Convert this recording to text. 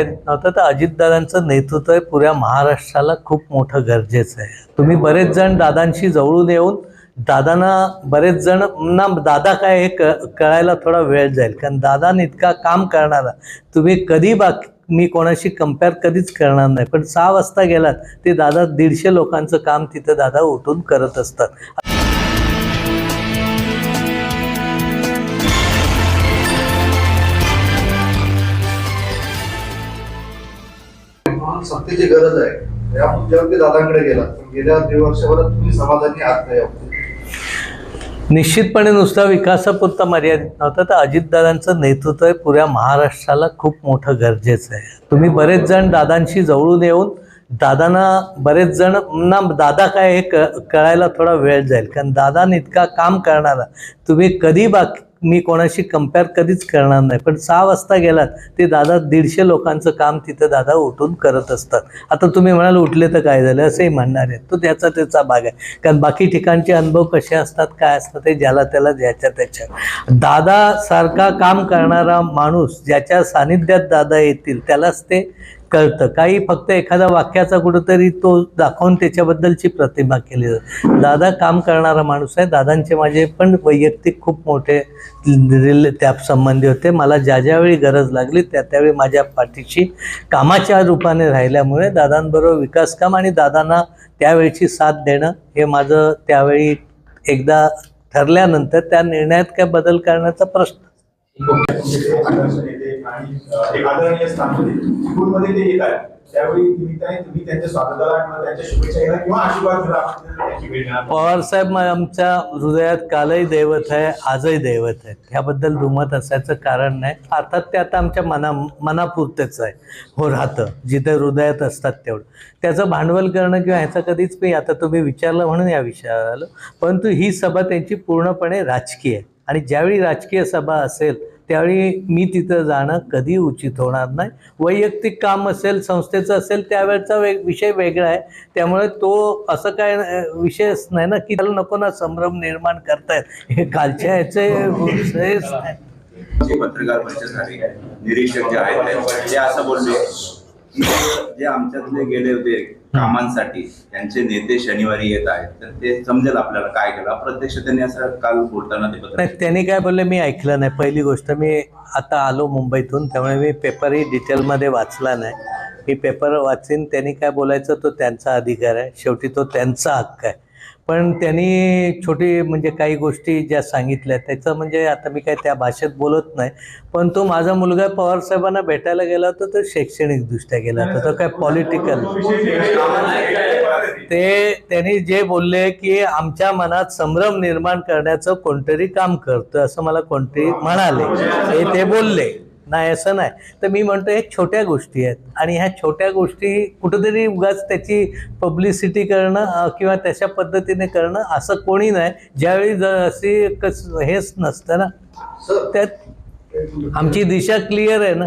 नव्हतं तर अजितदादांचं नेतृत्व आहे पुऱ्या महाराष्ट्राला खूप मोठं गरजेचं आहे. तुम्ही बरेच जण दादांशी जवळून येऊन दादांना बरेच जण ना दादा काय हे क कळायला थोडा वेळ जाईल. कारण दादा इतका काम करणारा तुम्ही कधी बाकी मी कोणाशी कंपेअर कधीच करणार नाही. पण सहा वाजता गेलात ते दादा दीडशे लोकांचं काम तिथं दादा उठून करत असतात. म्हणून गरज आहे? या मुद्द्यावरती दादांकडे गेला. गेल्या दीड वर्षभरात तुम्ही समाधानी आहात नाही निश्चितपणे नुसता विकासापुरता मर्यादित नव्हतं तर अजितदादांचं नेतृत्व हे पुऱ्या महाराष्ट्राला खूप मोठं गरजेचं आहे. तुम्ही बरेच जण दादांशी जवळून येऊन दादांना बरेच जण ना दादा काय हे क कळायला थोडा वेळ जाईल. कारण दादा इतका काम करणारा तुम्ही कधी बाकी मी कोणाशी कंपेअर कधीच करणार नाही. पण सहा वाजता गेलात ते दादा दीडशे लोकांचं काम तिथं दादा उठून करत असतात. आता तुम्ही म्हणाल उठले तर काय झालं? असंही म्हणणार आहे तो त्याचा त्याचा भाग आहे. कारण बाकी ठिकाणचे अनुभव कसे असतात काय असतात ते ज्याला त्याला ज्याच्या त्याच्या. दादासारखा काम करणारा माणूस ज्याच्या सानिध्यात दादा येतील त्यालाच ते कळतं. काही फक्त एखाद्या वाक्याचा कुठंतरी तो दाखवून त्याच्याबद्दलची प्रतिमा केली जाते. दादा काम करणारा माणूस आहे. दादांचे माझे पण वैयक्तिक खूप मोठे रिले त्या संबंधी होते. मला ज्या ज्यावेळी गरज लागली त्या त्यावेळी माझ्या पाठीशी कामाच्या रूपाने राहिल्यामुळे दादांबरोबर विकास काम आणि दादांना त्यावेळची साथ देणं हे माझं त्यावेळी एकदा ठरल्यानंतर त्या निर्णयात काय बदल करण्याचा प्रश्न. आणि एक आदरणीय स्थान होते ते येत आहेत. त्यावेळी निमित्ताने तुम्ही त्यांच्या स्वागताला किंवा त्यांच्या शुभेच्छा किंवा आशीर्वाद पवारसाहेब आमच्या हृदयात कालही दैवत आहे आजही दैवत आहे. ह्याबद्दल दुमत असायचं कारण नाही. अर्थात ते आता आमच्या मना मनापुरतेच आहे. हो राहतं. जिथे हृदयात असतात तेवढं. त्याचं भांडवल करणं किंवा ह्याचं कधीच मी आता तुम्ही विचारलं म्हणून या विषयावर आलो. परंतु ही सभा त्यांची पूर्णपणे राजकीय आहे. आणि ज्यावेळी राजकीय सभा असेल त्यावेळी मी तिथं जाणं कधी उचित होणार नाही. वैयक्तिक काम असेल संस्थेचं असेल त्यावेळचा वेग विषय वेगळा आहे. त्यामुळे तो असं काय विषयच नाही ना की त्याला नको ना संभ्रम निर्माण करतायत. हे कालच्या ह्याचे विषयच नाही. पत्रकार परिषद निरीक्षक जे आहेत ते असं बोलले. की जे आमच्यातले गेले होते कामांसाठी त्यांचे नेते शनिवारी येत आहेत. तर ते समजेल आपल्याला काय केलं. अप्रत्यक्ष त्यांनी असं काल बोलताना ते नाही त्यांनी काय बोलले मी ऐकलं नाही. पहिली गोष्ट मी आता आलो मुंबईतून त्यामुळे मी पेपरही डिटेलमध्ये वाचला नाही. मी पेपर वाचीन त्यांनी काय बोलायचं तो त्यांचा अधिकार आहे. शेवटी तो त्यांचा हक्क आहे. पण त्यांनी छोटी म्हणजे काही गोष्टी ज्या सांगितल्या त्याचं म्हणजे आता मी काय त्या भाषेत बोलत नाही. पण तो माझा मुलगा पवारसाहेबांना भेटायला गेला होता तर शैक्षणिकदृष्ट्या गेला होता. तो काय पॉलिटिकल ते त्यांनी जे बोलले की आमच्या मनात संभ्रम निर्माण करण्याचं कोणतरी काम करतं असं मला कोणतरी म्हणाले. हे ते बोलले. नाही असं नाही. तर मी म्हणतो हे छोट्या गोष्टी आहेत. आणि ह्या छोट्या गोष्टी कुठंतरी उगाच त्याची पब्लिसिटी करणं किंवा तशा पद्धतीने करणं असं कोणी नाही. ज्यावेळी ज अशी कस हेच नसतं ना. त्यात आमची दिशा क्लिअर आहे ना.